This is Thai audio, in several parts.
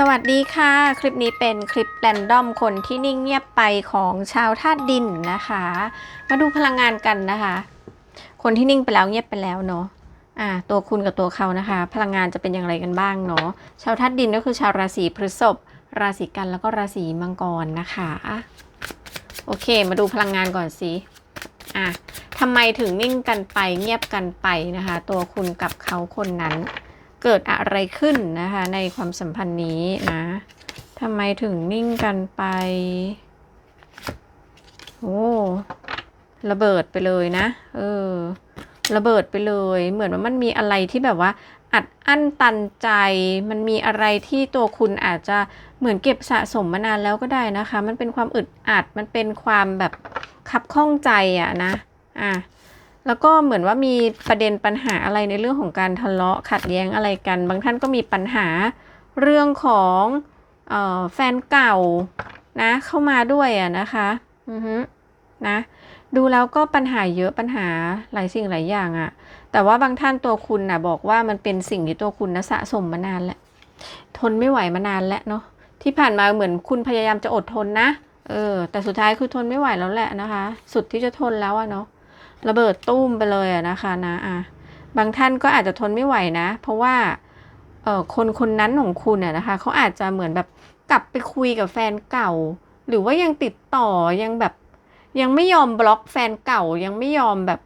สวัสดีค่ะ คลิปนี้เป็นคลิปแรนดอมคนที่นิ่งเงียบไปของชาวธาตุดินนะคะ มาดูพลังงานกันนะคะ คนที่นิ่งไปแล้วเงียบไปแล้วเนาะอ่าตัวคุณกับตัวเขานะคะ พลังงานจะเป็นอย่างไรกันบ้างเนาะชาวธาตุดินก็คือชาวราศีพฤษภราศีกันแล้วก็ราศีมังกรนะคะโอเค มาดูพลังงานก่อนสิอะทำไมถึงนิ่งกันไปเงียบกันไปนะคะ ตัวคุณกับเขาคนนั้น เกิดอะไรขึ้นนะคะในความสัมพันธ์นี้นะทำไมถึงนิ่งกันไป โอ้ระเบิดไปเลยนะ เออ ระเบิดไปเลย เหมือนว่ามันมีอะไรที่แบบว่า อัดอั้นตันใจ มันมีอะไรที่ตัวคุณอาจจะเหมือนเก็บสะสมมานานแล้วก็ได้นะคะ มันเป็นความอึดอัด มันเป็นความแบบคับข้องใจอะนะ อะ แล้วก็เหมือนว่ามีประเด็นปัญหาอะไรในเรื่องของการทะเลาะขัดแย้งอะไรกัน บางท่านก็มีปัญหาเรื่องของออแฟนเก่านะเข้ามาด้วยอะนะคะอือฮึนะดูแล้วก็ปัญหาเยอะปัญหาหลายสิ่งหลายอย่างอะแต่ว่าบางท่านตัวคุณนะบอกว่ามันเป็นสิ่งที่ตัวคุณนะสะสมมานานแล้วทนไม่ไหวมานานแล้วเนาะที่ผ่านมาเหมือนคุณพยายามจะอดทนนะเออแต่สุดท้ายคือทนไม่ไหวแล้วแหละนะคะ สุดที่จะทนแล้วอะเนาะ ระเบิดตุ้มไปเลยอะนะคะนะอะบางท่านก็อาจจะทนไม่ไหวนะ เพราะว่าเออคนคนนั้นของคุณอะนะคะเขาอาจจะเหมือนแบบกลับไปคุยกับแฟนเก่า หรือว่ายังติดต่อยังแบบยังไม่ยอมบล็อกแฟนเก่ายังไม่ยอมแบบ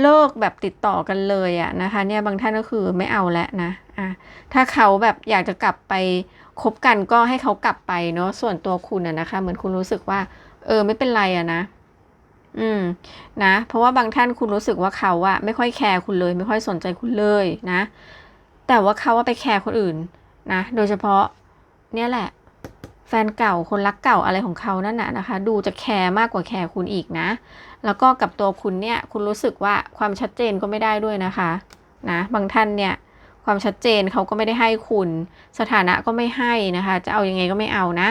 เลิกแบบติดต่อกันเลยอะนะคะ เนี่ยบางท่านก็คือไม่เอาแล้วนะอะถ้าเขาแบบอยากจะกลับไปคบกันก็ให้เขากลับไปเนาะส่วนตัวคุณอะนะคะ เหมือนคุณรู้สึกว่า เออไม่เป็นไรอะนะ อืมนะ เพราะว่าบางท่านคุณรู้สึกว่าเขาอะไม่ค่อยแคร์คุณเลย ไม่ค่อยสนใจคุณเลยนะ แต่ว่าเขาว่าไปแคร์คนอื่นนะ โดยเฉพาะ เนี่ยแหละ แฟนเก่าคนรักเก่าอะไรของเขานั่นน่ะนะคะ ดูจะแคร์มากกว่าแคร์คุณอีกนะ แล้วก็กับตัวคุณเนี่ย คุณรู้สึกว่าความชัดเจนก็ไม่ได้ด้วยนะคะ นะ บางท่านเนี่ยความชัดเจนเขาก็ไม่ได้ให้คุณ สถานะก็ไม่ให้นะคะ จะเอายังไงก็ไม่เอานะ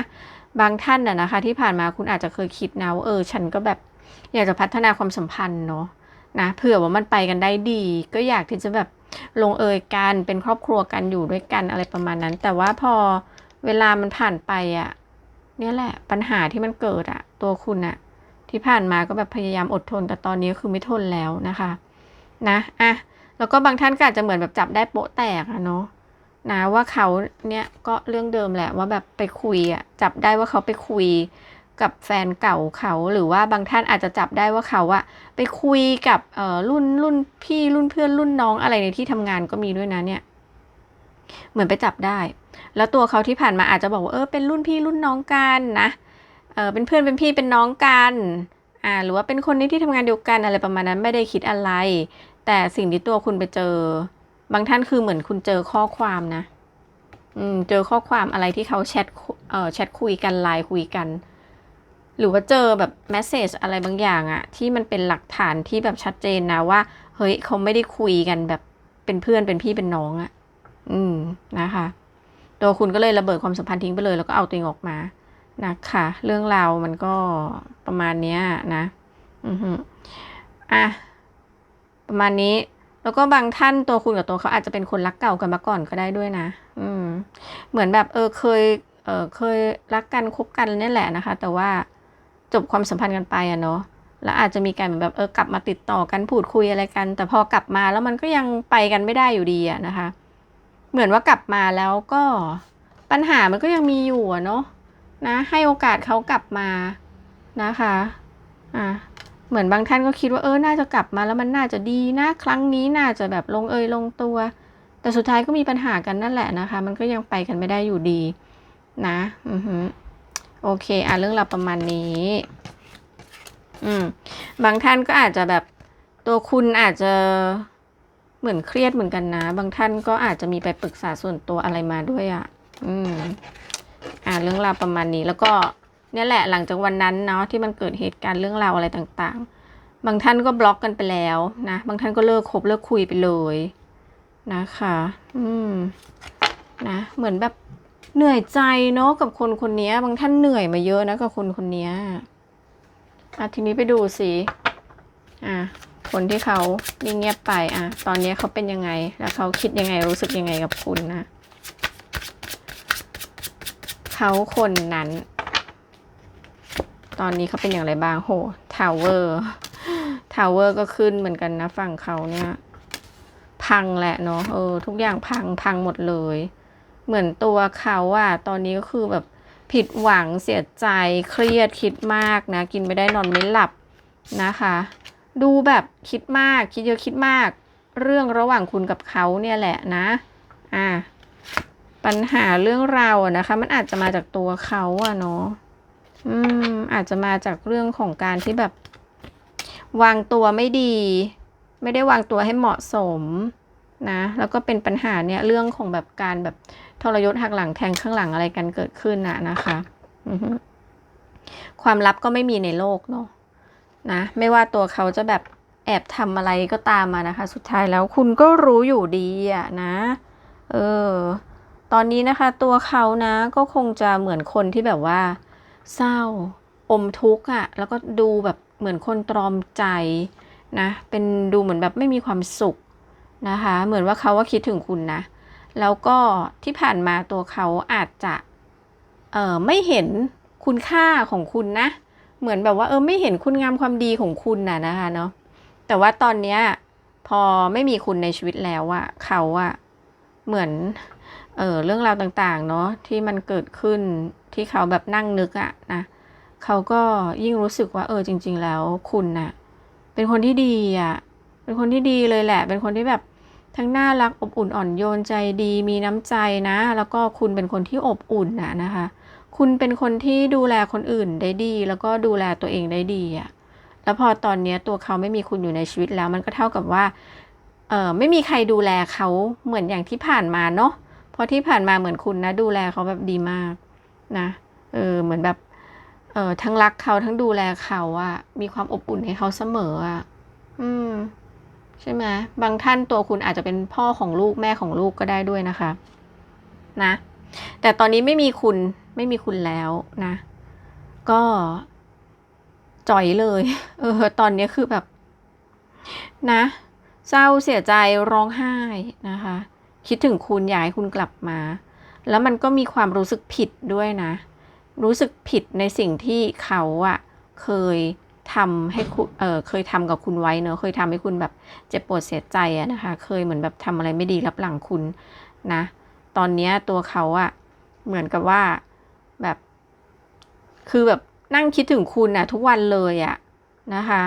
บางท่านน่ะนะคะ ที่ผ่านมาคุณอาจจะเคยคิดนะว่าเออ ฉันก็แบบ อยากจะพัฒนาความสัมพันธ์เนาะนะเผื่อว่ามันไปกันได้ดี ก็อยากที่จะแบบลงเอยกันเป็นครอบครัวกันอยู่ด้วยกันอะไรประมาณนั้น แต่ว่าพอเวลามันผ่านไปอะ่ะเนี่ยแหละปัญหาที่มันเกิดอะ่ะ ตัวคุณอะ่ะ ที่ผ่านมาก็แบบพยายามอดทนแต่ตอนนี้คือไม่ทนแล้วนะคะนะอะแล้วก็บางท่านก็อาจจะเหมือนแบบจับได้โป๊ะแตกอะเนาะนะว่าเขาเนี่ยก็เรื่องเดิมแหละว่าแบบไปคุยอะจับได้ว่าเขาไปคุย กับแฟนเก่าเขาหรือว่าบางท่านอาจจะจับได้ว่าเขาอะไปคุยกับเอ่อรุ่นรุ่นพี่รุ่นเพื่อนรุ่นน้องอะไรในที่ทำงานก็มีด้วยนะเนี่ย เหมือนไปจับได้ แล้วตัวเขาที่ผ่านมาอาจจะบอกว่าเออเป็นรุ่นพี่รุ่นน้องกันนะเออเป็นเพื่อนเป็นพี่เป็นน้องกันอ่าหรือว่าเป็นคนในที่ทำงานเดียวกันอะไรประมาณนั้นไม่ได้คิดอะไร แต่สิ่งที่ตัวคุณไปเจอ บางท่านคือเหมือนคุณเจอข้อความนะอืมเจอข้อความอะไรที่เขาแชทเอ่อแชทคุยกันไลน์คุยกัน หรือว่าเจอแบบแมสเซจอะไรบางอย่างอะที่มันเป็นหลักฐานที่แบบชัดเจนนะว่า เฮ้ยเขาไม่ได้คุยกันแบบเป็นเพื่อนเป็นพี่เป็นน้องอะอืมนะคะ ตัวคุณก็เลยระเบิดความสัมพันธ์ทิ้งไปเลยแล้วก็เอาตัวเองออกมานะคะเรื่องราวมันก็ประมาณเนี้ยนะ อือฮึอะประมาณนี้แล้วก็บางท่านตัวคุณกับตัวเขาอาจจะเป็นคนรักเก่ากันมาก่อนก็ได้ด้วยนะ อืม เหมือนแบบเออเคย เออเคยรักกันคบกันนี่แหละนะคะ แต่ว่า จบความสัมพันธ์กันไปอะเนาะแล้วอาจจะมีการแบบเออกลับมาติดต่อกันพูดคุยอะไรกัน แต่พอกลับมาแล้วมันก็ยังไปกันไม่ได้อยู่ดีอะนะคะ เหมือนว่ากลับมาแล้วก็ปัญหามันก็ยังมีอยู่อะเนาะนะให้โอกาสเขากลับมานะคะอะเหมือนบางท่านก็คิดว่าเออน่าจะกลับมาแล้วมันน่าจะดีนะครั้งนี้น่าจะแบบลงเอยลงตัว แต่สุดท้ายก็มีปัญหากันนั่นแหละนะคะ มันก็ยังไปกันไม่ได้อยู่ดี นะ อือฮึ โอเค อะเรื่องราวประมาณนี้ อืม บางท่านก็อาจจะแบบตัวคุณอาจจะเหมือนเครียดเหมือนกันนะ บางท่านก็อาจจะมีไปปรึกษาส่วนตัวอะไรมาด้วยอะ่ะ อืม อ่าเรื่องราวประมาณนี้ แล้วก็เนี่ยแหละหลังจากวันนั้นเนาะที่มันเกิดเหตุการณ์เรื่องราวอะไรต่างๆ บางท่านก็บล็อกกันไปแล้วนะ บางท่านก็เลิกคบเลิกคุยไปเลยนะคะ อืม นะ เหมือนแบบ เหนื่อยใจเนาะกับคนคนนี้บางท่านเหนื่อยมาเยอะนะกับคนคนนี้อะทีนี้ไปดูสิอะคนที่เขานิ่งเงียบไปอะตอนนี้เขาเป็นยังไง แล้วเขาคิดยังไงรู้สึกยังไงกับคุณนะเขาคนนั้น ตอนนี้เขาเป็นอย่างไรบ้างโหทาวเวอร์ทาวเวอร์ก็ขึ้นเหมือนกันนะฝั่งเขาเนี่ย พังแหละเนาะเออ ทุกอย่างพังพังหมดเลย เหมือนตัวเขาอะตอนนี้ก็คือแบบผิดหวังเสียใจเครียดคิดมากนะ กินไม่ได้นอนไม่หลับนะคะ ดูแบบคิดมากคิดเยอะคิดมาก เรื่องระหว่างคุณกับเขาเนี่ยแหละนะอ่าปัญหาเรื่องราวอะนะคะ มันอาจจะมาจากตัวเขาอะเนาะอืมอาจจะมาจากเรื่องของการที่แบบ วางตัวไม่ดี ไม่ได้วางตัวให้เหมาะสม นะแล้วก็เป็นปัญหาเนี่ยเรื่องของแบบการแบบทรยศหักหลังแทงข้างหลังอะไรกันเกิดขึ้นนะนะคะความลับก็ไม่มีในโลกเนาะนะไม่ว่าตัวเขาจะแบบแอบทำอะไรก็ตามมานะคะ สุดท้ายแล้วคุณก็รู้อยู่ดีอะนะ เออ ตอนนี้นะคะ ตัวเขานะก็คงจะเหมือนคนที่แบบว่า เศร้า อมทุกข์อะแล้วก็ดูแบบเหมือนคนตรอมใจนะ เป็นดูเหมือนแบบไม่มีความสุข นะคะ เหมือนว่าเขาว่าคิดถึงคุณนะ แล้วก็ที่ผ่านมาตัวเขาอาจจะเออไม่เห็นคุณค่าของคุณนะ เหมือนแบบว่าเออไม่เห็นคุณงามความดีของคุณน่ะนะคะเนาะ แต่ว่าตอนเนี้ยพอไม่มีคุณในชีวิตแล้วอะเขาอะเหมือนเออเรื่องราวต่างๆ เนาะที่มันเกิดขึ้นที่เขาแบบนั่งนึกอะนะเขาก็ยิ่งรู้สึกว่าเออจริง ๆ แล้วคุณน่ะ เป็นคนที่ดีอะเป็นคนที่ดีเลยแหละ เป็นคนที่แบบ ทั้งน่ารักอบอุ่นอ่อนโยนใจดี มีน้ำใจนะ แล้วก็คุณเป็นคนที่อบอุ่นน่ะนะคะ คุณเป็นคนที่ดูแลคนอื่นได้ดี แล้วก็ดูแลตัวเองได้ดีอะแล้วพอตอนนี้ตัวเขาไม่มีคุณอยู่ในชีวิตแล้ว มันก็เท่ากับว่าเออไม่มีใครดูแลเขาเหมือนอย่างที่ผ่านมาเนาะเพราะที่ผ่านมาเหมือนคุณนะ ดูแลเขาแบบดีมากนะเออเหมือนแบบเออทั้งรักเขาทั้งดูแลเขาอะมีความอบอุ่นให้เขาเสมออะอืม ใช่ไหมบางท่านตัวคุณอาจจะเป็นพ่อของลูกแม่ของลูกก็ได้ด้วยนะคะ นะ แต่ตอนนี้ไม่มีคุณไม่มีคุณแล้วนะ ก็จ่อยเลย เออ ตอนนี้คือแบบ นะ เศร้าเสียใจร้องไห้นะคะ คิดถึงคุณอยากให้คุณกลับมา แล้วมันก็มีความรู้สึกผิดด้วยนะ รู้สึกผิดในสิ่งที่เขาอะเคย ทำให้คุณเออเคยทำกับคุณไว้เนอะเคยทำให้คุณแบบเจ็บปวดเสียใจอะนะคะ เคยเหมือนแบบทำอะไรไม่ดีรับหลังคุณนะ ตอนเนี้ยตัวเขาอะเหมือนกับว่าแบบ คือแบบนั่งคิดถึงคุณนะทุกวันเลยอะนะคะ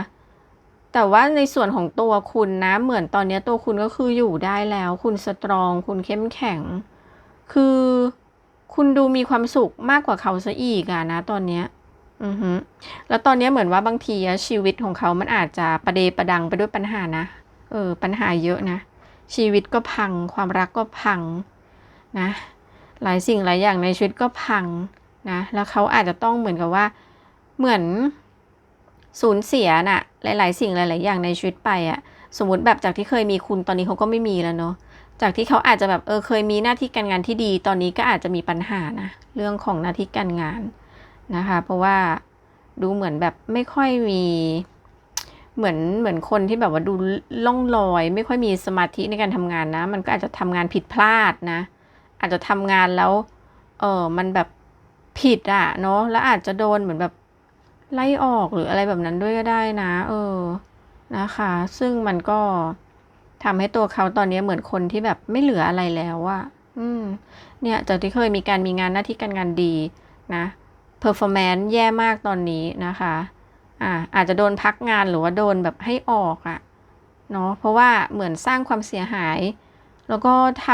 แต่ว่าในส่วนของตัวคุณนะ เหมือนตอนนี้ตัวคุณก็คืออยู่ได้แล้ว คุณสตรอง คุณเข้มแข็ง คือคุณดูมีความสุขมากกว่าเขาซะอีกอะนะ ตอนเนี้ย อือฮึแล้วตอนนี้เหมือนว่าบางทีอะชีวิตของเขามันอาจจะประเดประดังไปด้วยปัญหานะ เออ ปัญหาเยอะนะ ชีวิตก็พัง ความรักก็พังนะ หลายสิ่งหลายอย่างในชีวิตก็พังนะ แล้วเขาอาจจะต้องเหมือนกับว่า เหมือนสูญเสียน่ะ หลาย ๆ สิ่งหลาย ๆ อย่างในชีวิตไปอะสมมติแบบจากที่เคยมีคุณตอนนี้เขาก็ไม่มีแล้วเนาะ จากที่เขาอาจจะแบบเออเคยมีหน้าที่การงานที่ดี ตอนนี้ก็อาจจะมีปัญหานะ เรื่องของหน้าที่การงาน นะคะ เพราะว่าดูเหมือนแบบไม่ค่อยมีเหมือนเหมือนคนที่แบบว่าดูล่องลอย ไม่ค่อยมีสมาธิในการทำงานนะ มันก็อาจจะทำงานผิดพลาดนะ อาจจะทำงานแล้ว เออมันแบบผิดอะเนาะแล้วอาจจะโดนเหมือนแบบไล่ออกหรืออะไรแบบนั้นด้วยก็ได้นะ เออนะคะ ซึ่งมันก็ทำให้ตัวเขาตอนนี้เหมือนคนที่แบบไม่เหลืออะไรแล้วอะอืม เนี่ยจากที่เคยมีการมีงานหน้าที่การงานดีนะ performance แย่มากตอนนี้นะคะอ่าอาจจะโดนพักงานหรือว่าโดนแบบให้ออกอะเนาะเพราะว่าเหมือนสร้างความเสียหาย แล้วก็ท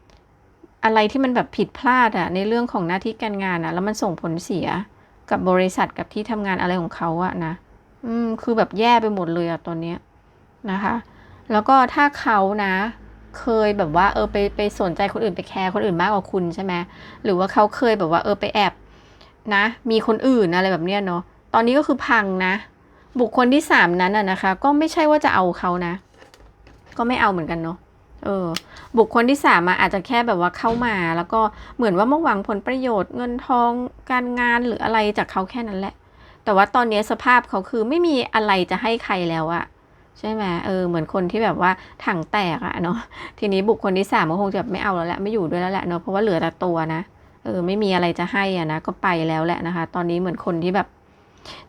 ำอะไรที่มันแบบผิดพลาดอะในเรื่องของหน้าที่การงานอะแล้วมันส่งผลเสียกับบริษัทกับที่ทำงานอะไรของเขาอะนะอืมคือแบบแย่ไปหมดเลยอะตอนเนี้ยนะคะ แล้วก็ถ้าเขานะ เคยแบบว่าเออไปไปสนใจคนอื่นไปแคร์คนอื่นมากกว่าคุณใช่ไหมหรือว่าเขาเคยแบบว่าเออไปแอบ นะ มีคนอื่นอะไรแบบเนี้ยเนาะ ตอนนี้ก็คือพังนะ บุคคลที่สามนั้นอะนะคะ ก็ไม่ใช่ว่าจะเอาเขานะ ก็ไม่เอาเหมือนกันเนาะ เออ บุคคลที่สามอะอาจจะแค่แบบว่าเข้ามา แล้วก็เหมือนว่ามาหวังผลประโยชน์เงินทองการงานหรืออะไรจากเขาแค่นั้นแหละ แต่ว่าตอนนี้สภาพเขาคือไม่มีอะไรจะให้ใครแล้วอะใช่ไหมเออ เหมือนคนที่แบบว่าถังแตกอะเนาะ ทีนี้บุคคลที่สามก็คงจะไม่เอาแล้วแหละ ไม่อยู่ด้วยแล้วแหละเนาะ เพราะว่าเหลือแต่ตัวนะ เออไม่มีอะไรจะให้อะนะก็ไปแล้วแหละนะคะ ตอนนี้เหมือนคนที่แบบ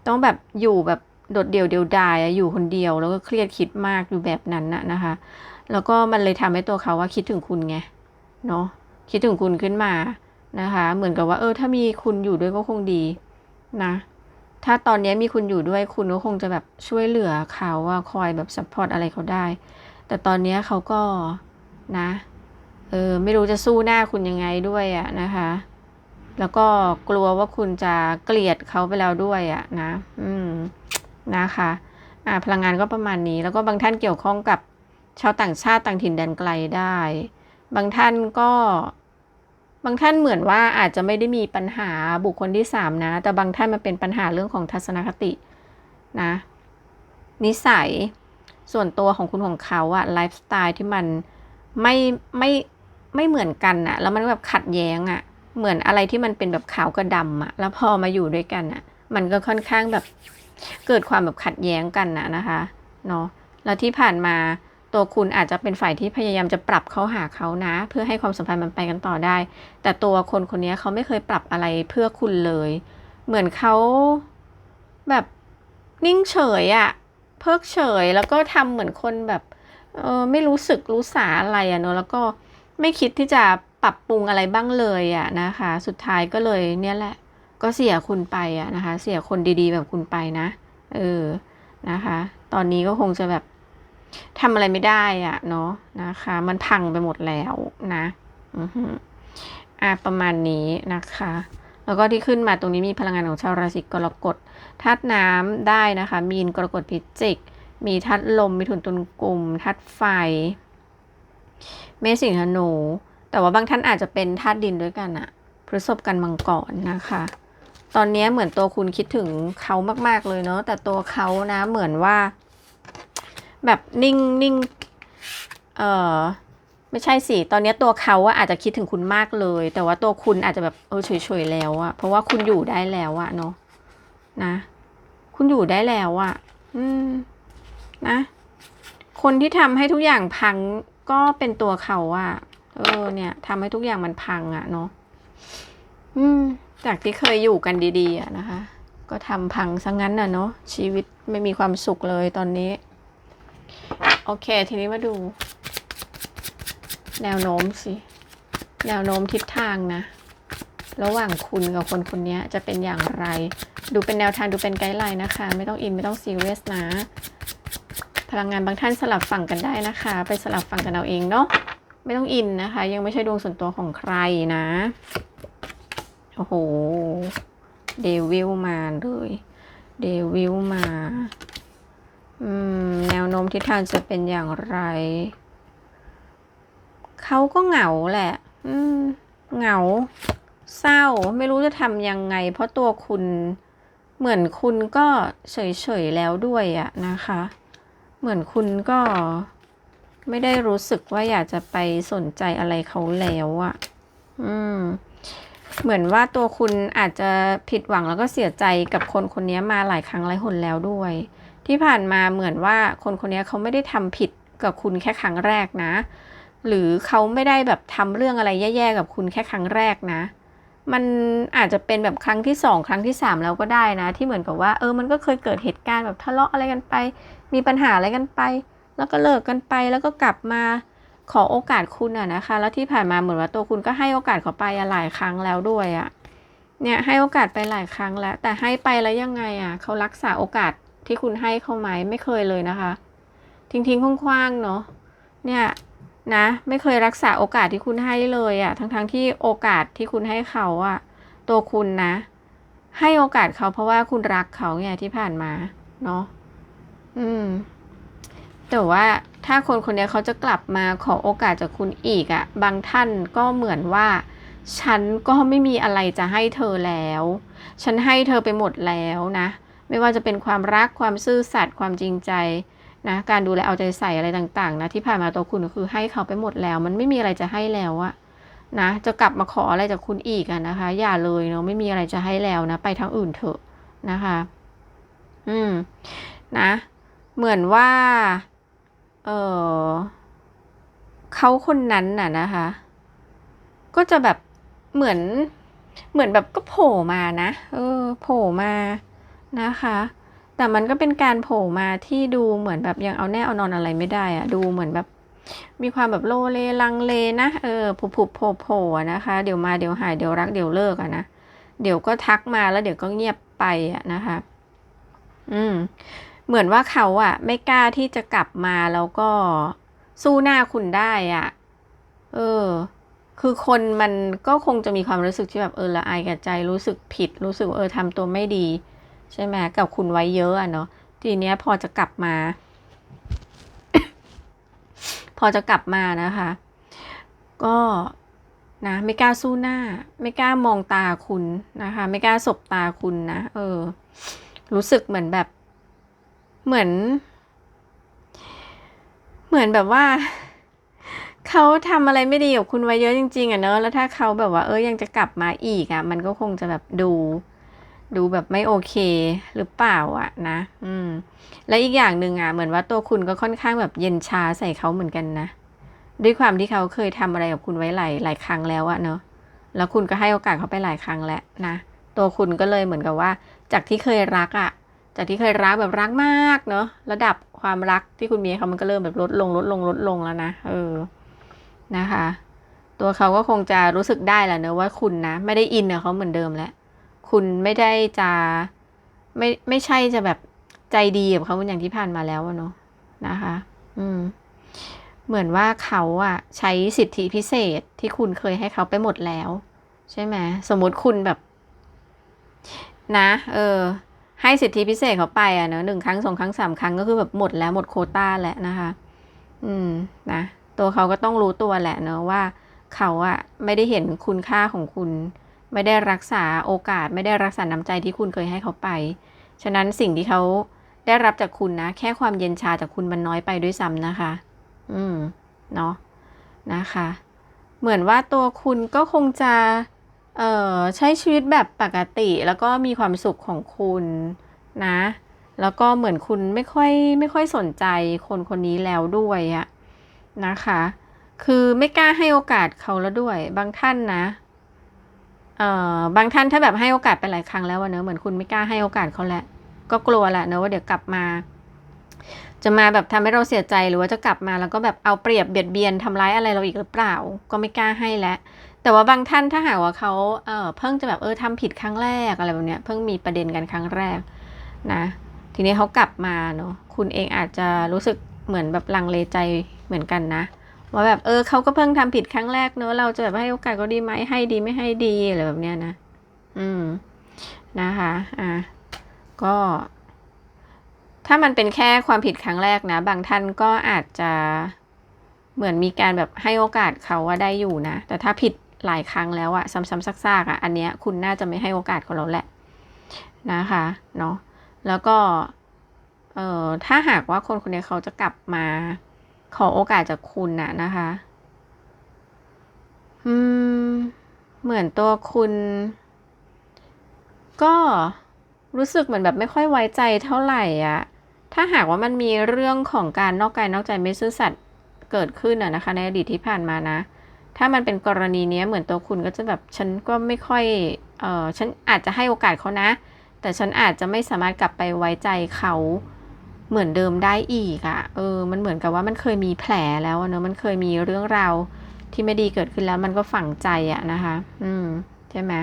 ต้องแบบอยู่แบบโดดเดี่ยวเดียวดายอยู่คนเดียวแล้วก็เครียดคิดมากอยู่แบบนั้นน่ะนะคะ แล้วก็มันเลยทำให้ตัวเขาว่าคิดถึงคุณไงเนาะคิดถึงคุณขึ้นมานะคะ เหมือนกับว่า เออ ถ้ามีคุณอยู่ด้วยก็คงดีนะ ถ้าตอนนี้มีคุณอยู่ด้วยคุณก็คงจะแบบช่วยเหลือเขาว่าคอยแบบซัพพอร์ตอะไรเขาได้ แต่ตอนนี้เขาก็นะ เออไม่รู้จะสู้หน้าคุณยังไงด้วยอะนะคะ แล้วก็กลัวว่าคุณจะเกลียดเขาไปแล้วด้วยอะนะ อืมนะคะอ่าพลังงานก็ประมาณนี้ แล้วก็บางท่านเกี่ยวข้องกับชาวต่างชาติต่างถิ่นแดนไกลได้ บางท่านก็ บางท่านเหมือนว่าอาจจะไม่ได้มีปัญหาบุคคลที่สามนะ แต่บางท่านมันเป็นปัญหาเรื่องของทัศนคตินะ นิสัยส่วนตัวของคุณของเขาอะไลฟ์สไตล์ที่มันไม่ไม่ ไม่เหมือนกันอะแล้วมันแบบขัดแย้งอะเหมือนอะไรที่มันเป็นแบบขาวกับดำอะแล้วพอมาอยู่ด้วยกันอะมันก็ค่อนข้างแบบเกิดความแบบขัดแย้งกันนะนะคะเนาะแล้วที่ผ่านมาตัวคุณอาจจะเป็นฝ่ายที่พยายามจะปรับเข้าหาเขานะ เพื่อให้ความสัมพันธ์มันไปกันต่อได้ แต่ตัวคนคนนี้เขาไม่เคยปรับอะไรเพื่อคุณเลย เหมือนเขาแบบนิ่งเฉยอะเพิกเฉยแล้วก็ทำเหมือนคนแบบเออไม่รู้สึกรู้สาอะไรอะเนอะแล้วก็ ไม่คิดที่จะปรับปรุงอะไรบ้างเลยอะนะคะ สุดท้ายก็เลยเนี่ยแหละ ก็เสียคุณไปอะนะคะ เสียคนดีๆ แบบคุณไปนะ เออนะคะ ตอนนี้ก็คงจะแบบทำอะไรไม่ได้อะเนาะนะคะ มันพังไปหมดแล้วนะอืออะประมาณนี้นะคะ แล้วก็ที่ขึ้นมาตรงนี้มีพลังงานของชาวราศีกรกฎธาตุน้ำได้นะคะ มีนกรกฎพิจิก มีธาตุลมมีถุนตุนกลุ่มธาตุไฟ เมษสิงห์ธนู แต่ว่าบางท่านอาจจะเป็นธาตุดินด้วยกันอะพฤษภกันมังกรนะคะ ตอนนี้เหมือนตัวคุณคิดถึงเขามาก ๆ เลยเนาะ แต่ตัวเขานะเหมือนว่า แบบนิ่งนิ่งเออไม่ใช่สิ ตอนนี้ตัวเขาอะอาจจะคิดถึงคุณมากเลย แต่ว่าตัวคุณอาจจะแบบเออเฉยๆแล้วอะเพราะว่าคุณอยู่ได้แล้วอะเนาะนะ คุณอยู่ได้แล้วอะอืมนะ คนที่ทำให้ทุกอย่างพัง ก็เป็นตัวเขาอะเออเนี่ยทำให้ทุกอย่างมันพังอะเนาะอืม จากที่เคยอยู่กันดีๆอะนะคะ ก็ทำพังซะงั้นน่ะเนาะชีวิตไม่มีความสุขเลยตอนนี้ โอเค ทีนี้มาดู แนวโน้มสิ แนวโน้มทิศทางนะ ระหว่างคุณกับคนคนนี้จะเป็นอย่างไร ดูเป็นแนวทางดูเป็นไกด์ไลน์นะคะ ไม่ต้องอินไม่ต้องซีเรียสนะ พลังงานบางท่านสลับฝั่งกันได้นะคะ ไปสลับฝั่งกันเอาเองเนาะไม่ต้องอินนะคะ ยังไม่ใช่ดวงส่วนตัวของใครนะโอ้โหเดวิลมาเลยเดวิลมาอืมแนวโน้มทิศทางจะเป็นอย่างไรเขาก็เหงาแหละ อืมเหงา เศร้าไม่รู้จะทำยังไง เพราะตัวคุณเหมือนคุณก็เฉยๆแล้วด้วยอะนะคะ เหมือนคุณก็ไม่ได้รู้สึกว่าอยากจะไปสนใจอะไรเขาแล้วอะอืม เหมือนว่าตัวคุณอาจจะผิดหวังแล้วก็เสียใจกับคนคนนี้มาหลายครั้งหลายหนแล้วด้วย ที่ผ่านมาเหมือนว่าคนคนนี้เขาไม่ได้ทำผิดกับคุณแค่ครั้งแรกนะ หรือเขาไม่ได้แบบทำเรื่องอะไรแย่ๆกับคุณแค่ครั้งแรกนะ มันอาจจะเป็นแบบครั้งที่สองครั้งที่สามแล้วก็ได้นะ ที่เหมือนกับว่า เออมันก็เคยเกิดเหตุการณ์แบบทะเลาะอะไรกันไป มีปัญหาอะไรกันไป แล้วก็เลิกกันไปแล้วก็กลับมาขอโอกาสคุณอะนะคะ แล้วที่ผ่านมาเหมือนว่าตัวคุณก็ให้โอกาสเขาไปหลายครั้งแล้วด้วยอะเนี่ยให้โอกาสไปหลายครั้งแล้ว แต่ให้ไปแล้วยังไงอะเขารักษาโอกาสที่คุณให้เขาไหมไม่เคยเลยนะคะ ทิ้งทิ้งๆคว้างๆเนาะเนี่ย นะ ไม่เคยรักษาโอกาสที่คุณให้เลยอะทั้งๆทที่โอกาสที่คุณให้เขาอะ ตัวคุณนะ ให้โอกาสเขาเพราะว่าคุณรักเขาไงที่ผ่านมา เนาะอืม แต่ว่าถ้าคนคนนี้เขาจะกลับมาขอโอกาสจากคุณอีกอะ่ะ บางท่านก็เหมือนว่า ฉันก็ไม่มีอะไรจะให้เธอแล้ว ฉันให้เธอไปหมดแล้วนะ ไม่ว่าจะเป็นความรักความซื่อสัตย์ความจริงใจนะการดูแลเอาใจใส่อะไรต่างๆนะที่ผ่านมาตัวคุณก็คือให้เขาไปหมดแล้ว มันไม่มีอะไรจะให้แล้วอะนะจะกลับมาขออะไรจากคุณอีกอะนะคะ อย่าเลยเนาะไม่มีอะไรจะให้แล้วนะ ไปทางอื่นเถอะนะคะ อืมนะ เหมือนว่าเออเขาคนนั้นน่ะนะคะ ก็จะแบบเหมือนเหมือนแบบก็โผล่มานะเออโผล่มา นะคะ แต่มันก็เป็นการโผล่มาที่ดูเหมือนแบบยังเอาแน่เอานอนอะไรไม่ได้อะดูเหมือนแบบ มีความแบบโลเลลังเลนะเออผุผุโผล่โผล่นะคะ เดี๋ยวมาเดี๋ยวหายเดี๋ยวรักเดี๋ยวเลิกอะนะเดี๋ยวก็ทักมาแล้วเดี๋ยวก็เงียบไปอะนะคะ อืม เหมือนว่าเขาอะไม่กล้าที่จะกลับมาแล้วก็สู้หน้าคุณได้อะเออ คือคนมันก็คงจะมีความรู้สึกที่แบบเออละอายกับใจรู้สึกผิด รู้สึกเออทำตัวไม่ดี ใช่ไหมกับคุณไว้เยอะอะเนาะทีเนี้ยพอจะกลับมา พอจะกลับมานะคะ ก็นะไม่กล้าสู้หน้า ไม่กล้ามองตาคุณนะคะ ไม่กล้าสบตาคุณนะเออ รู้สึกเหมือนแบบ เหมือน เหมือนแบบว่าเขาทำอะไรไม่ดีกับคุณไว้เยอะจริงๆอะเนอะแล้วถ้าเขาแบบว่าเออยังจะกลับมาอีกอะ มันก็คงจะแบบดู ดูแบบไม่โอเคหรือเปล่าอะนะ อืม และอีกอย่างหนึ่งอะเหมือนว่าตัวคุณก็ค่อนข้างแบบเย็นชาใส่เขาเหมือนกันนะ ด้วยความที่เขาเคยทำอะไรกับคุณไว้หลายหลายครั้งแล้วอะเนอะแล้วคุณก็ให้โอกาสเขาไปหลายครั้งแล้วนะ ตัวคุณก็เลยเหมือนกับว่า จากที่เคยรักอะจากที่เคยรักแบบรักมากเนอะระดับความรักที่คุณมีเขามันก็เริ่มแบบลดลงลดลงลดลงแล้วนะ เออ นะคะ ตัวเขาก็คงจะรู้สึกได้แหละเนอะว่าคุณนะไม่ได้อินกับเขาเหมือนเดิมแล้ว คุณไม่ได้จะไม่ไม่ใช่จะแบบใจดีกับเขาอย่างที่ผ่านมาแล้วเนาะนะคะ อืม เหมือนว่าเขาอะใช้สิทธิพิเศษที่คุณเคยให้เขาไปหมดแล้ว ใช่ไหมสมมติคุณแบบ นะ เออ ให้สิทธิพิเศษเขาไปอะเนอะหนึ่งครั้งสองครั้งสามครั้งก็คือแบบหมดแล้วหมดโคต้าแล้วนะคะ อืม นะตัวเขาก็ต้องรู้ตัวแหละเนอะว่า เขาอะไม่ได้เห็นคุณค่าของคุณ ไม่ได้รักษาโอกาส ไม่ได้รักษาน้ำใจที่คุณเคยให้เขาไป ฉะนั้นสิ่งที่เขาได้รับจากคุณนะ แค่ความเย็นชาจากคุณมันน้อยไปด้วยซ้ำนะคะ อืม เนาะนะคะ เหมือนว่าตัวคุณก็คงจะ เอ่อ ใช้ชีวิตแบบปกติ แล้วก็มีความสุขของคุณนะ แล้วก็เหมือนคุณไม่ค่อยไม่ค่อยสนใจคนคนนี้แล้วด้วยอะนะคะ คือไม่กล้าให้โอกาสเขาแล้วด้วย บางท่านนะ บางท่านถ้าแบบให้โอกาสไปหลายครั้งแล้วเนอะเหมือนคุณไม่กล้าให้โอกาสเขาแหละ ก็กลัวแหละเนอะว่าเดี๋ยวกลับมา จะมาแบบทำให้เราเสียใจหรือว่าจะกลับมาแล้วก็แบบเอาเปรียบเบียดเบียนทำร้ายอะไรเราอีกหรือเปล่า ก็ไม่กล้าให้แล้วแต่ว่าบางท่านถ้าหากว่าเขาเออเพิ่งจะแบบเออทำผิดครั้งแรกอะไรแบบเนี้ยเพิ่งมีประเด็นกันครั้งแรกนะ ทีนี้เขากลับมาเนาะคุณเองอาจจะรู้สึกเหมือนแบบลังเลใจเหมือนกันนะ ว่าแบบเออเขาก็เพิ่งทำผิดครั้งแรกเนอะเราจะแบบให้โอกาสเขาดีไหมให้ดีไม่ให้ดีอะไรแบบเนี้ยนะ อืมนะคะ อะก็ ถ้ามันเป็นแค่ความผิดครั้งแรกนะ บางท่านก็อาจจะเหมือนมีการแบบให้โอกาสเขาว่าได้อยู่นะ แต่ถ้าผิดหลายครั้งแล้วอะซ้ำๆซากๆอะอันเนี้ยคุณน่าจะไม่ให้โอกาสเขาแล้วแหละนะคะเนาะแล้วก็เอ่อถ้าหากว่าคนคนนี้เขาจะกลับมา ขอโอกาสจากคุณนะนะคะ อืม เหมือนตัวคุณ ก็รู้สึกเหมือนแบบไม่ค่อยไว้ใจเท่าไหร่อะถ้าหากว่ามันมีเรื่องของการนอกกายนอกใจไม่ซื่อสัตย์เกิดขึ้นอะนะคะ ในอดีตที่ผ่านมานะ ถ้ามันเป็นกรณีนี้เหมือนตัวคุณก็จะแบบฉันก็ไม่ค่อย เออฉันอาจจะให้โอกาสเขานะ แต่ฉันอาจจะไม่สามารถกลับไปไว้ใจเขา เหมือนเดิมได้อีกอะเออ มันเหมือนกับว่ามันเคยมีแผลแล้วเนอะมันเคยมีเรื่องราวที่ไม่ดีเกิดขึ้นแล้วมันก็ฝังใจอะนะคะ อืม ใช่ไหม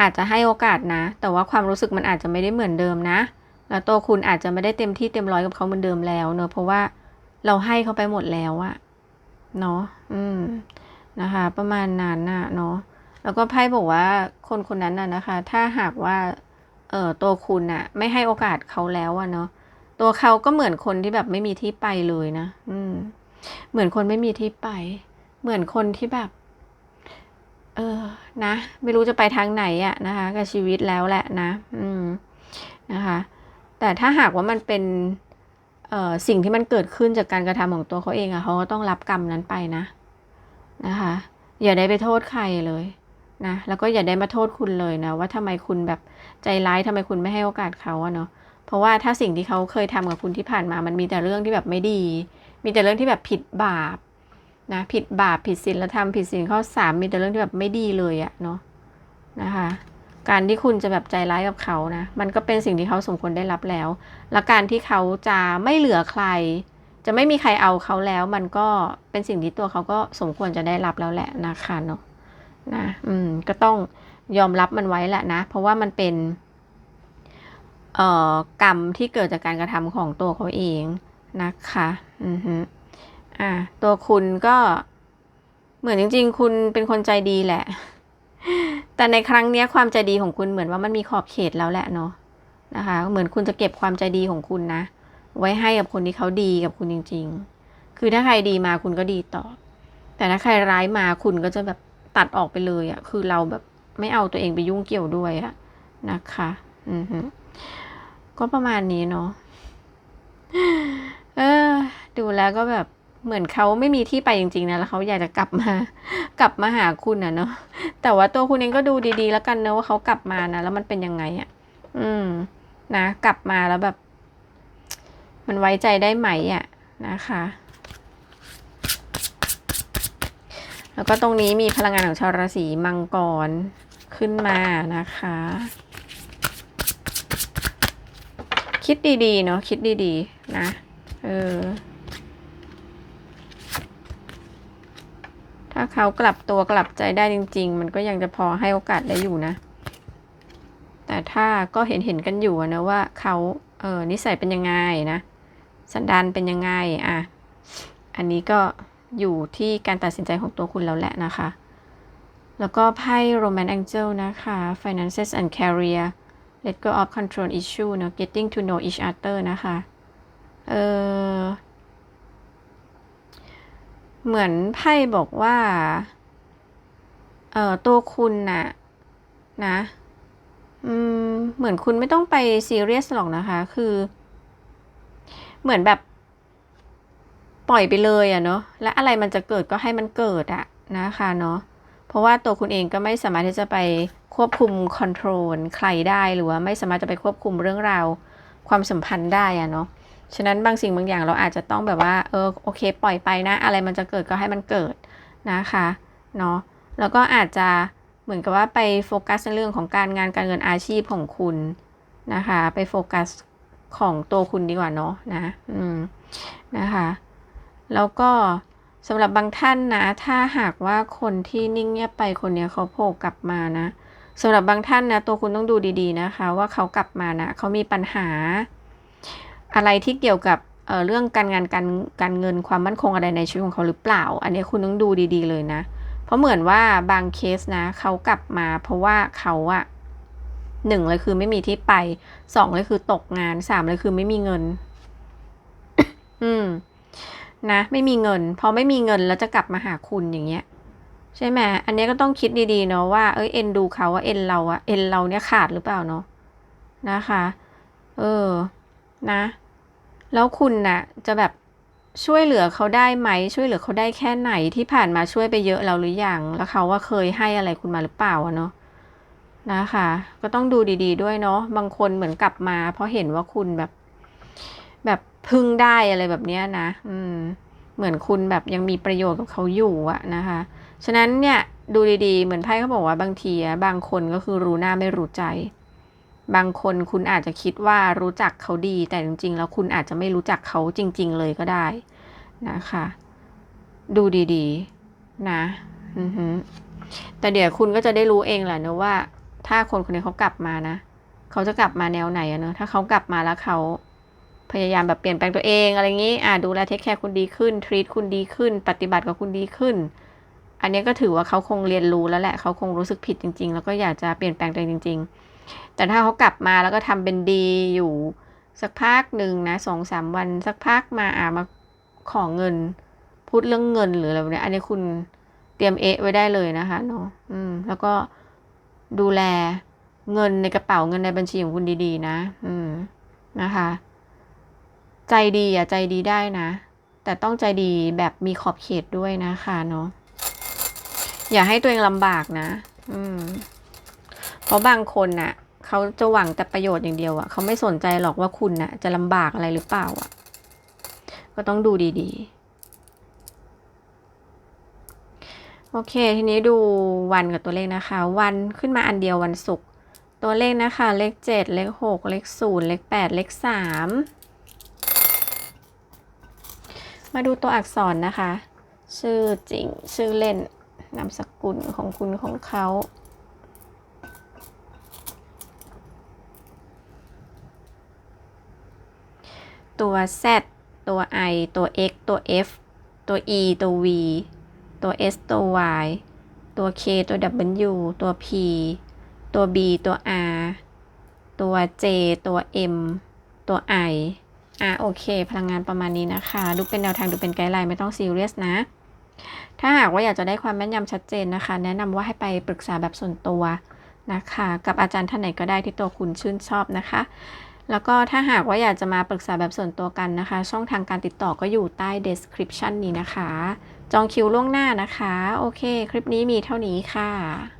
อาจจะให้โอกาสนะ แต่ว่าความรู้สึกมันอาจจะไม่ได้เหมือนเดิมนะ แล้วตัวคุณอาจจะไม่ได้เต็มที่เต็มร้อยกับเขาเหมือนเดิมแล้วเนอะเพราะว่าเราให้เขาไปหมดแล้วอะเนาะ อืม นะคะ ประมาณนั้นน่ะเนาะ แล้วก็ไพ่บอกว่าคนคนนั้นน่ะนะคะ ถ้าหากว่า เอ่อตัวคุณน่ะไม่ให้โอกาสเขาแล้วอะเนาะตัวเขาก็เหมือนคนที่แบบไม่มีที่ไปเลยนะ อืม เหมือนคนไม่มีที่ไป เหมือนคนที่แบบ เออ นะ ไม่รู้จะไปทางไหนอะนะคะ กับชีวิตแล้วแหละนะ อืม นะคะ แต่ถ้าหากว่ามันเป็นเออสิ่งที่มันเกิดขึ้นจากการกระทำของตัวเขาเองอะเขาก็ต้องรับกรรมนั้นไปนะ นะคะ อย่าได้ไปโทษใครเลยนะ แล้วก็อย่าได้มาโทษคุณเลยนะ ว่าทำไมคุณแบบ ใจร้ายทำไมคุณไม่ให้โอกาสเขาอะเนาะเพราะว่าถ้าสิ่งที่เขาเคยทำกับคุณที่ผ่านมา มันมีแต่เรื่องที่แบบไม่ดี มีแต่เรื่องที่แบบผิดบาปนะผิดบาปผิดศีลธรรมผิดศีลข้อสามมีแต่เรื่องที่แบบไม่ดีเลยอะเนาะนะคะ การที่คุณจะแบบใจร้ายกับเขานะ มันก็เป็นสิ่งที่เขาสมควรได้รับแล้ว และการที่เขาจะไม่เหลือใคร จะไม่มีใครเอาเขาแล้ว มันก็เป็นสิ่งที่ตัวเขาก็สมควรจะได้รับแล้วแหละนะคะเนาะนะ อืม ก็ต้อง ยอมรับมันไว้แหละนะ เพราะว่ามันเป็นเอ่อกรรมที่เกิดจากการกระทำของตัวเขาเองนะคะอือฮึอ่าตัวคุณก็เหมือนจริง ๆ คุณเป็นคนใจดีแหละ แต่ในครั้งนี้ความใจดีของคุณเหมือนว่ามันมีขอบเขตแล้วแหละเนาะนะคะ เหมือนคุณจะเก็บความใจดีของคุณนะ ไว้ให้กับคนที่เขาดีกับคุณจริง ๆ คือถ้าใครดีมาคุณก็ดีต่อแต่ถ้าใครร้ายมาคุณก็จะแบบตัดออกไปเลยอะ่ะ คือเราแบบ ไม่เอาตัวเองไปยุ่งเกี่ยวด้วยอะนะคะ อือฮึก็ประมาณนี้เนาะเออ ดูแล้วก็แบบเหมือนเขาไม่มีที่ไปจริงๆนะแล้วเขาอยากจะกลับมา กลับมาหาคุณอะเนาะแต่ว่าตัวคุณเองก็ดูดีๆ แล้วกันเนอะว่าเขากลับมานะแล้วมันเป็นยังไงอะ อืม นะกลับมาแล้วแบบ มันไว้ใจได้ไหมอะ นะคะ แล้วก็ตรงนี้มีพลังงานของชาวราศีมังกร ขึ้นมานะคะ คิดดีๆ เนาะคิดดีๆ นะ เออ ถ้าเขากลับตัวกลับใจได้จริง ๆ มันก็ยังจะพอให้โอกาสได้อยู่นะ แต่ถ้าก็เห็นเห็นกันอยู่นะว่าเขาเออนิสัยเป็นยังไงนะ สันดานเป็นยังไงอะ อันนี้ก็อยู่ที่การตัดสินใจของตัวคุณแล้วแหละนะคะ แล้วก็ไพ่ Roman Angel นะคะ Finances and Career Let go of control issue เนอะ Getting to know each other นะคะ เออเหมือนไพ่บอกว่า เออตัวคุณน่ะ นะ อืม เหมือนคุณไม่ต้องไปซีเรียสหรอกนะคะ คือ เหมือนแบบปล่อยไปเลยอะเนาะ และอะไรมันจะเกิดก็ให้มันเกิดอะนะคะเนาะ เพราะว่าตัวคุณเองก็ไม่สามารถที่จะไปควบคุมคอนโทรลใครได้หรือว่าไม่สามารถจะไปควบคุมเรื่องราวความสัมพันธ์ได้อะเนาะฉะนั้นบางสิ่งบางอย่างเราอาจจะต้องแบบว่าเออโอเค ปล่อยไปนะ อะไรมันจะเกิดก็ให้มันเกิดนะคะเนาะแล้วก็อาจจะเหมือนกับว่าไปโฟกัสในเรื่องของการงานการเงินอาชีพของคุณนะคะ ไปโฟกัสของตัวคุณดีกว่าเนาะนะอืมนะคะ แล้วก็ สำหรับบางท่านนะ ถ้าหากว่าคนที่นิ่งเงียบไปคนเนี้ยเขาโผล่กลับมานะสำหรับบางท่านนะ ตัวคุณต้องดูดีๆนะคะ ว่าเขากลับมานะเขามีปัญหา อะไรที่เกี่ยวกับเเรื่องการงานการการเงินความมั่นคงอะไรในชีวิตของเขาหรือเปล่า อันนี้คุณต้องดูดีๆเลยนะ เพราะเหมือนว่าบางเคสนะ เขากลับมา เพราะว่าเขาอะหนึ่งเลยคือไม่มีที่ไปสองเลยคือตกงานสามเลยคือไม่มีเงิน อืม นะ ไม่มีเงิน พอไม่มีเงินแล้วจะกลับมาหาคุณอย่างเงี้ยใช่ไหมอันนี้ก็ต้องคิดดีๆเนาะว่าเอ้ยเอ็นดูเขาว่าเอ็นเราอะเอ็นเราเนี่ยขาดหรือเปล่าเนาะนะคะ เออนะ แล้วคุณนะ่ะ จะแบบช่วยเหลือเขาได้ไหม ช่วยเหลือเขาได้แค่ไหนที่ผ่านมาช่วยไปเยอะแล้วหรือยังแล้วเขาว่าเคยให้อะไรคุณมาหรือเปล่าเนาะนะคะ ก็ต้องดูดี ๆ ด้วยเนาะบางคนเหมือนกลับมา เพราะเห็นว่าคุณแบบ แบบพึ่งได้อะไรแบบเนี้ยนะ อืม เหมือนคุณแบบยังมีประโยชน์กับเขาอยู่อะนะคะ ฉะนั้นเนี่ยดูดีๆ เหมือนไพ่เขาบอกว่าบางทีอะบางคนก็คือรู้หน้าไม่รู้ใจ บางคนคุณอาจจะคิดว่ารู้จักเขาดี แต่จริง ๆ แล้วคุณอาจจะไม่รู้จักเขาจริง ๆ เลยก็ได้นะคะ ดูดีๆ นะอือฮึแต่เดี๋ยวคุณก็จะได้รู้เองแหละนะว่า ถ้าคนคนนี้เขากลับมานะ เขาจะกลับมาแนวไหนอะเนอะถ้าเขากลับมาแล้วเขา พยายามแบบเปลี่ยนแปลงตัวเองอะไรอย่างนี้อ่าดูแลเทคแคร์คุณดีขึ้นทรีตคุณดีขึ้น ปฏิบัติกับคุณดีขึ้น อันนี้ก็ถือว่าเขาคงเรียนรู้แล้วแหละเขาคงรู้สึกผิดจริง ๆ แล้วก็อยากจะเปลี่ยนแปลงตัวเองจริง ๆ แต่ถ้าเขากลับมาแล้วก็ทำเป็นดีอยู่สักพักหนึ่งนะสองสามวันสักพักมาอ่ามาขอเงิน พูดเรื่องเงินหรืออะไรแบบนี้อันนี้คุณเตรียมเอะไว้ได้เลยนะคะเนาะอืม แล้วก็ดูแลเงินในกระเป๋าเงินในบัญชีของคุณดีๆ นะ อืมนะคะ ใจดีอะใจดีได้นะ แต่ต้องใจดีแบบมีขอบเขตด้วยนะคะเนาะอย่าให้ตัวเองลำบากนะ อืม เพราะบางคนน่ะเขาจะหวังแต่ประโยชน์อย่างเดียวอะ่ะเขาไม่สนใจหรอกว่าคุณน่ะ จะลำบากอะไรหรือเปล่าอะ่ะ ก็ต้องดูดีๆ โอเค ทีนี้ดูวันกับตัวเลขนะคะ วันขึ้นมาอันเดียววันศุกร์ตัวเลขนะคะ เลข7เลข6เลข0เลข8เลข3 มาดูตัวอักษรนะคะ ชื่อจริง ชื่อเล่น นามสกุลของคุณของเขา ตัว Z ตัว I ตัว X ตัว F ตัว E ตัว V ตัว S ตัว Y ตัว K ตัว W ตัว P ตัว B ตัว R ตัว J ตัว M ตัว I อะโอเค พลังงานประมาณนี้นะคะ ดูเป็นแนวทางดูเป็นไกด์ไลน์ไม่ต้องซีเรียสนะ ถ้าหากว่าอยากจะได้ความแม่นยำชัดเจนนะคะ แนะนำว่าให้ไปปรึกษาแบบส่วนตัวนะคะ กับอาจารย์ท่านไหนก็ได้ที่ตัวคุณชื่นชอบนะคะ แล้วก็ถ้าหากว่าอยากจะมาปรึกษาแบบส่วนตัวกันนะคะ ช่องทางการติดต่อก็อยู่ใต้ description นี้นะคะ จองคิวล่วงหน้านะคะ โอเค คลิปนี้มีเท่านี้ค่ะ